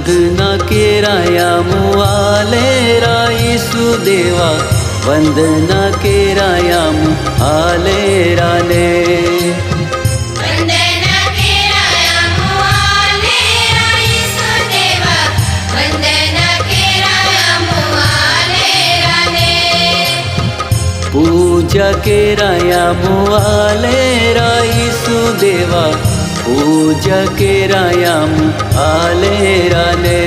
वंदना केराया मुआलेरा यीशु देवा वंदना केराया मुआले राले पूजा केराया मुआलेरा यीशु देवा पूजा के रायाम आले राले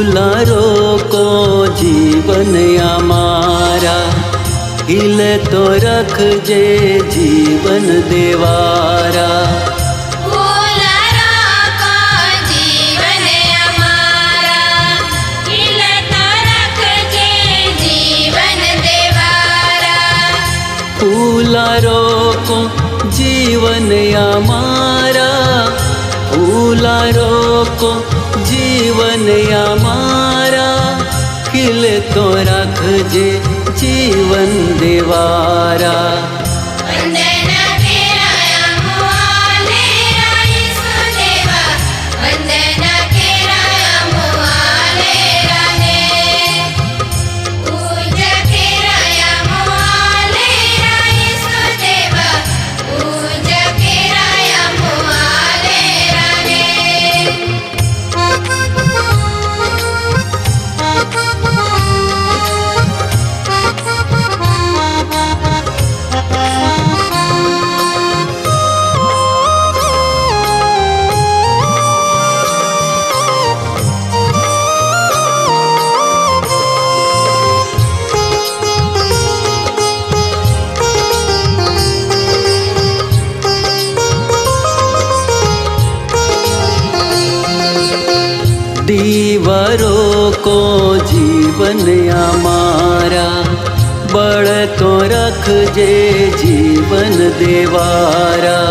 फूलारो को जीवन हमारा हिल तो रख जे जीवन देवारा। फूलरा का जीवन हमारा खिलता रख जे जीवन देवारा। फूलारो को जीवन हमारा किल तो रख जे जीवन देवारा। કો જીવન અમારા બળ તો રખજે જીવન દેવારા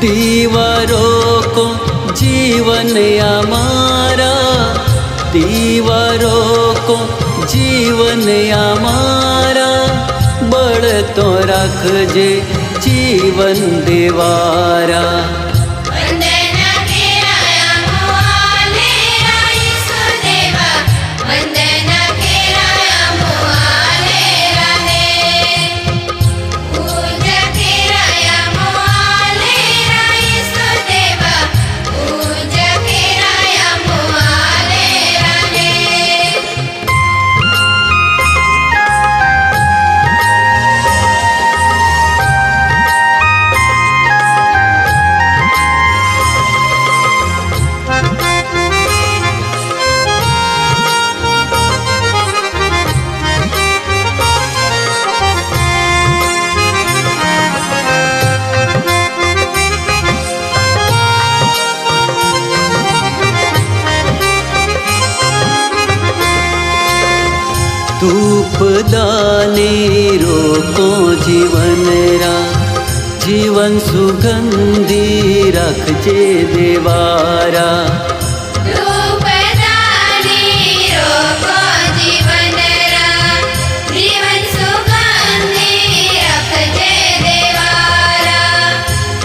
દીવારો કો જીવન અમારા દીવારો કો જીવન અમારા जीवन देवारा। उपदाने रोको जीवनरा जीवन सुगन्धि रखजे देवारा।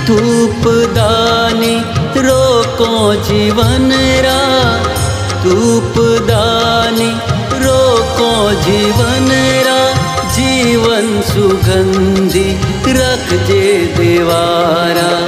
धूपदानी रोको जीवनरा धूपदानी जीवन रा जीवन सुगंधी रख जे देवारा।